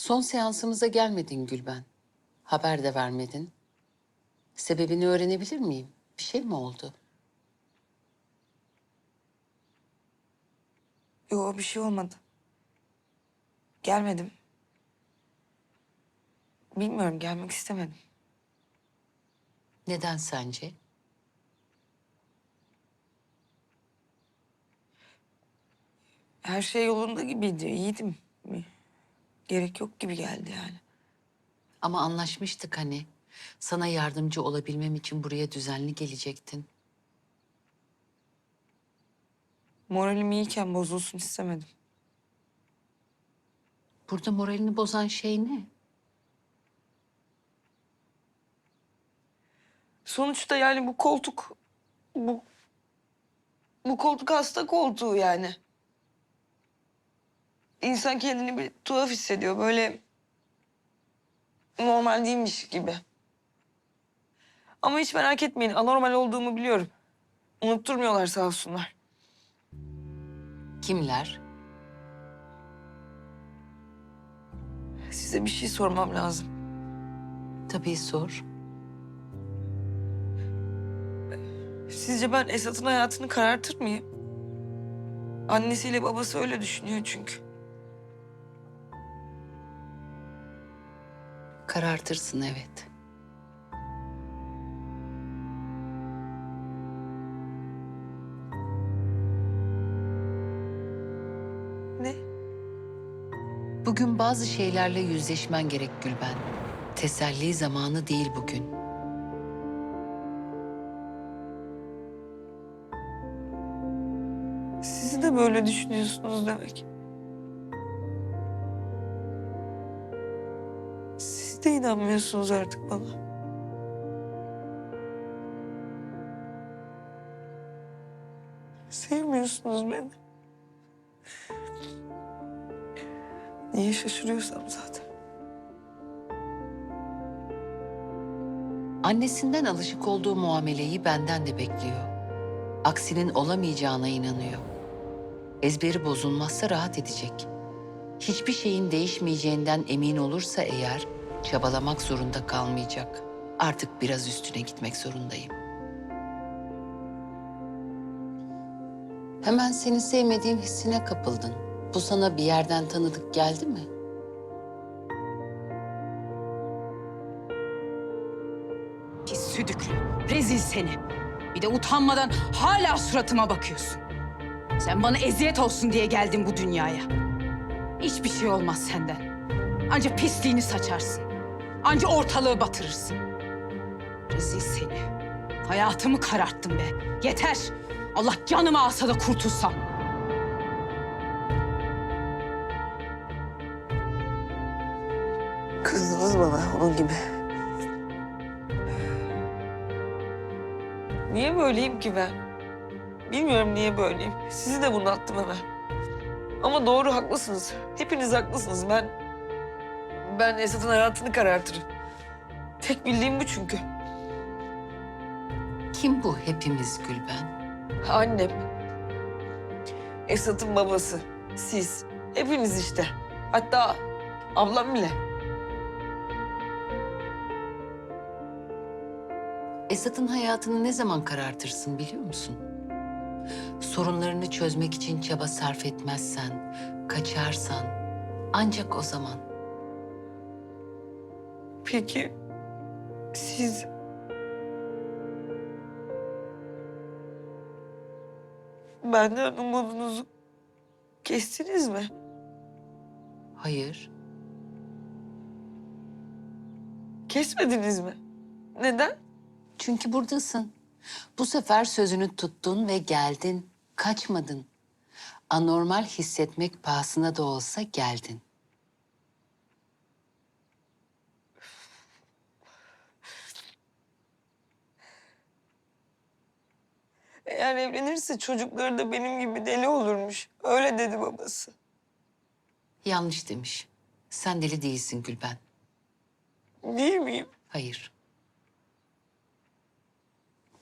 Son seansımıza gelmedin Gülben. Haber de vermedin. Sebebini öğrenebilir miyim? Bir şey mi oldu? Yok bir şey olmadı. Gelmedim. Bilmiyorum gelmek istemedim. Neden sence? Her şey yolunda gibiydi. iyiydim. Gerek yok gibi geldi yani. Ama anlaşmıştık hani. Sana yardımcı olabilmem için buraya düzenli gelecektin. Moralim iyiyken bozulsun istemedim. Burada moralini bozan şey ne? Sonuçta yani bu koltuk... Bu... Bu koltuk hasta koltuğu yani. İnsan kendini bir tuhaf hissediyor. Böyle normal değilmiş gibi. Ama hiç merak etmeyin. Anormal olduğumu biliyorum. Unutturmuyorlar sağ olsunlar. Kimler? Size bir şey sormam lazım. Tabii sor. Sizce ben Esat'ın hayatını karartır mıyım? Annesiyle babası öyle düşünüyor çünkü. Karartırsın evet. Ne? Bugün bazı şeylerle yüzleşmen gerek Gülben. Teselli zamanı değil bugün. Siz de böyle düşünüyorsunuz demek. De inanmıyorsunuz artık bana. Sevmiyorsunuz beni. Niye şaşırıyorsam zaten. Annesinden alışık olduğu muameleyi benden de bekliyor. Aksinin olamayacağına inanıyor. Ezberi bozulmazsa rahat edecek. Hiçbir şeyin değişmeyeceğinden emin olursa eğer çabalamak zorunda kalmayacak. Artık biraz üstüne gitmek zorundayım. Hemen seni sevmediğim hissine kapıldın. Bu sana bir yerden tanıdık geldi mi? Pis südüklü, rezil seni. Bir de utanmadan hala suratıma bakıyorsun. Sen bana eziyet olsun diye geldin bu dünyaya. Hiçbir şey olmaz senden. Anca pisliğini saçarsın. Anca ortalığı batırırsın. Rezil seni. Hayatımı kararttın be. Yeter. Allah canımı alsa da kurtulsam. Kızdınız bana onun gibi. Niye böyleyim ki ben? Bilmiyorum niye böyleyim. Sizi de bunalttım hemen. Ama doğru haklısınız. Hepiniz haklısınız. Ben... Ben Esat'ın hayatını karartırım. Tek bildiğim bu çünkü. Kim bu hepimiz Gülben? Annem. Esat'ın babası. Siz. Hepiniz işte. Hatta ablam bile. Esat'ın hayatını ne zaman karartırsın biliyor musun? Sorunlarını çözmek için çaba sarf etmezsen, kaçarsan ancak o zaman. Peki siz... Benden umudunuzu kestiniz mi? Hayır, Kesmediniz mi? Neden? çünkü buradasın. Bu sefer sözünü tuttun ve geldin, kaçmadın. Anormal hissetmek pahasına da olsa geldin. Eğer evlenirse çocukları da benim gibi deli olurmuş. Öyle dedi babası. Yanlış demiş. Sen deli değilsin Gülben. Değil miyim? Hayır.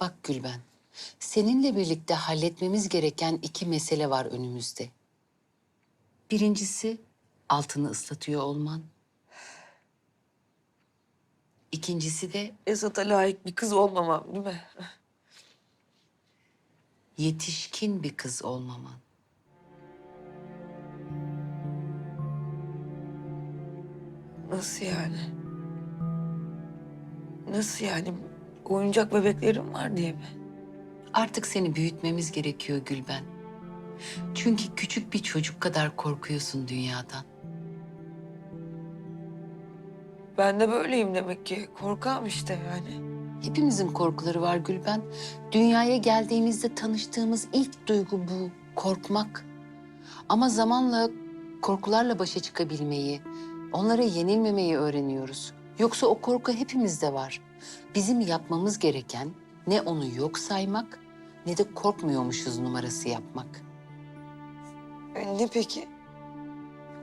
Bak Gülben, seninle birlikte halletmemiz gereken iki mesele var önümüzde. Birincisi altını ıslatıyor olman. İkincisi de Esat'a layık bir kız olmamam değil mi? Yetişkin bir kız olmaman. Nasıl yani? Nasıl yani? Oyuncak bebeklerim var diye mi? Artık seni büyütmemiz gerekiyor Gülben. Çünkü küçük bir çocuk kadar korkuyorsun dünyadan. Ben de böyleyim demek ki. Korkağım işte yani. Hepimizin korkuları var Gülben. Dünyaya geldiğimizde tanıştığımız ilk duygu bu, korkmak. Ama zamanla korkularla başa çıkabilmeyi, onlara yenilmemeyi öğreniyoruz. Yoksa o korku hepimizde var. Bizim yapmamız gereken ne onu yok saymak ne de korkmuyormuşuz numarası yapmak. E, Ne peki?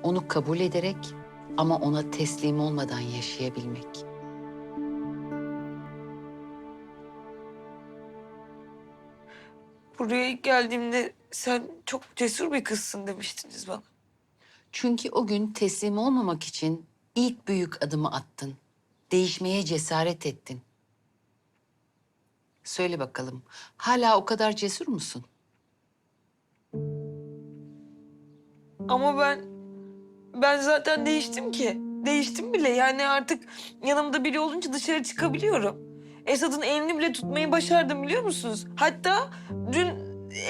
Onu kabul ederek ama ona teslim olmadan yaşayabilmek. Buraya ilk geldiğimde sen çok cesur bir kızsın demiştiniz bana. Çünkü o gün teslim olmamak için ilk büyük adımı attın. Değişmeye cesaret ettin. Söyle bakalım, hala o kadar cesur musun? Ama ben ben zaten değiştim ki. Değiştim bile. Yani artık yanımda biri olunca dışarı çıkabiliyorum. Esad'ın elini bile tutmayı başardım biliyor musunuz? Hatta dün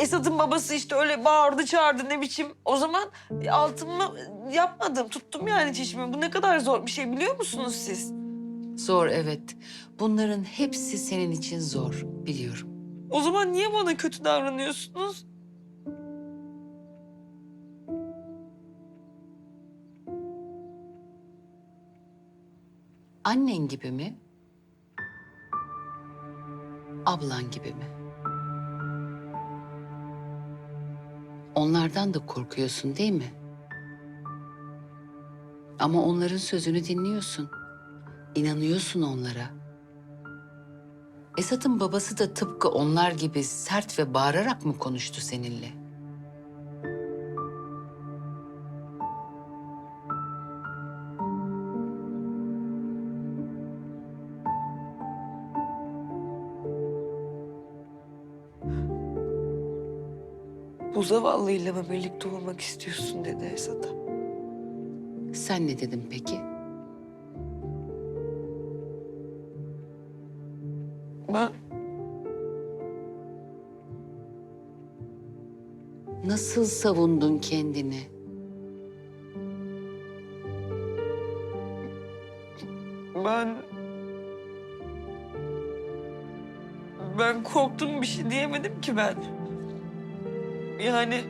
Esad'ın babası işte öyle bağırdı çağırdı ne biçim. O zaman altımı yapmadım. Tuttum yani çişimi. Bu ne kadar zor bir şey biliyor musunuz siz? Zor evet. Bunların hepsi senin için zor, biliyorum. O zaman niye bana kötü davranıyorsunuz? Annen gibi mi? Ablan gibi mi? Onlardan da korkuyorsun değil mi? Ama onların sözünü dinliyorsun. İnanıyorsun onlara. Esat'ın babası da tıpkı onlar gibi sert ve bağırarak mı konuştu seninle? Bu zavallıyla mı birlikte olmak istiyorsun dedi Esad'a. Sen ne dedin peki? Ben Nasıl savundun kendini? Ben... Ben korktum bir şey diyemedim ki ben. Yani...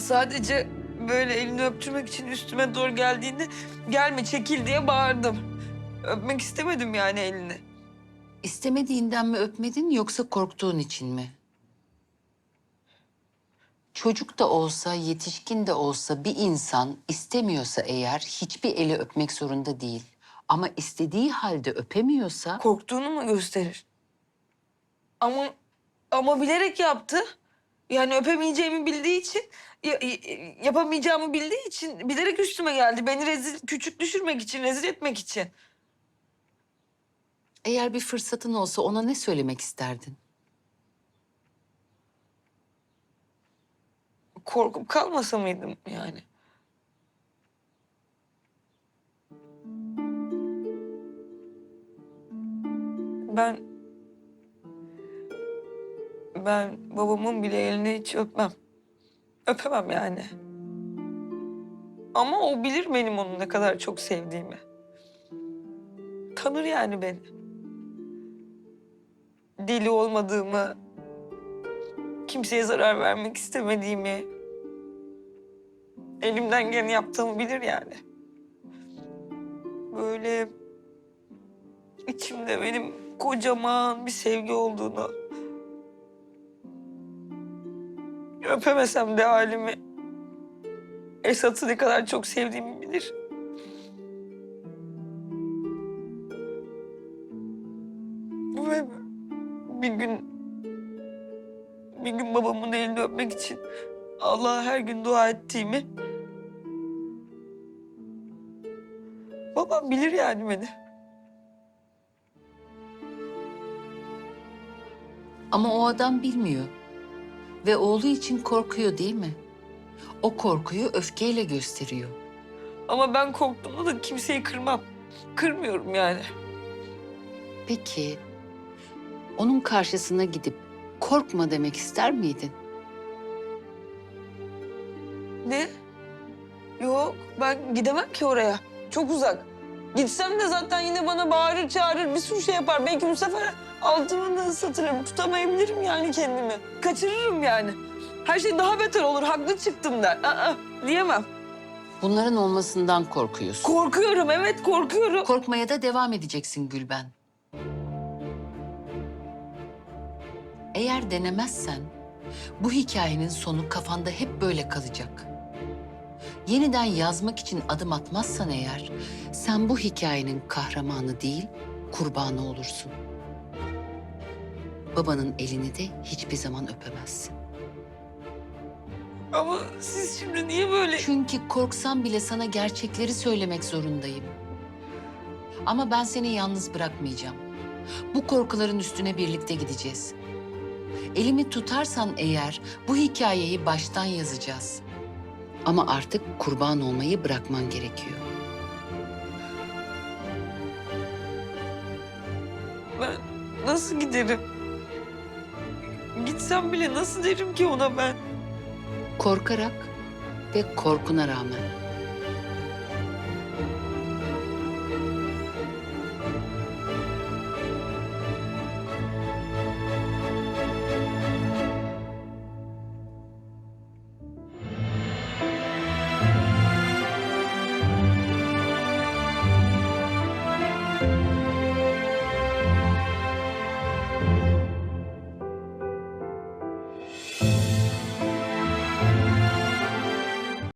Sadece böyle elini öptürmek için üstüme doğru geldiğinde... Gelme çekil diye bağırdım. Öpmek istemedim yani elini. İstemediğinden mi öpmedin yoksa korktuğun için mi? Çocuk da olsa, yetişkin de olsa bir insan istemiyorsa eğer hiçbir eli öpmek zorunda değil. Ama istediği halde öpemiyorsa Korktuğunu mu gösterir? Ama ama bilerek yaptı. Yani öpemeyeceğimi bildiği için, ya- ya- yapamayacağımı bildiği için bilerek üstüme geldi. Beni rezil, küçük düşürmek için, rezil etmek için. eğer bir fırsatın olsa ona ne söylemek isterdin? Korkup kalmasa mıydım yani? Ben... Ben babamın bile elini hiç öpmem. Öpemem yani. Ama o bilir benim onu ne kadar çok sevdiğimi. Tanır yani beni. Deli olmadığımı, kimseye zarar vermek istemediğimi, elimden geleni yaptığımı bilir yani. Böyle içimde benim kocaman bir sevgi olduğunu, Öpemesem de halimi Esat'ı ne kadar çok sevdiğimi bilir. Ve bir gün bir gün babamın elini öpmek için Allah'a her gün dua ettiğimi babam bilir yani beni. Ama o adam bilmiyor. Ve oğlu için korkuyor değil mi? O korkuyu öfkeyle gösteriyor. Ama ben korktuğumda da kimseyi kırmam. Kırmıyorum yani. Peki onun karşısına gidip korkma demek ister miydin? Ne? Yok ben gidemem ki oraya. Çok uzak. Gitsem de zaten yine bana bağırır çağırır bir sürü şey yapar. Belki bu sefer altımı da ıslatırım. Tutamayabilirim yani kendimi. Kaçırırım yani. Her şey daha beter olur. Haklı çıktım der. Aa, diyemem. Bunların olmasından korkuyorsun. Korkuyorum evet korkuyorum. Korkmaya da devam edeceksin Gülben. Eğer denemezsen bu hikayenin sonu kafanda hep böyle kalacak. Yeniden yazmak için adım atmazsan eğer sen bu hikayenin kahramanı değil kurbanı olursun. Babanın elini de hiçbir zaman öpemezsin. Ama siz şimdi niye böyle... Çünkü korksam bile sana gerçekleri söylemek zorundayım. Ama ben seni yalnız bırakmayacağım. Bu korkuların üstüne birlikte gideceğiz. Elimi tutarsan eğer bu hikayeyi baştan yazacağız. Ama artık kurban olmayı bırakman gerekiyor. Ben nasıl giderim? Gitsem bile nasıl derim ki ona ben? Korkarak ve korkuna rağmen.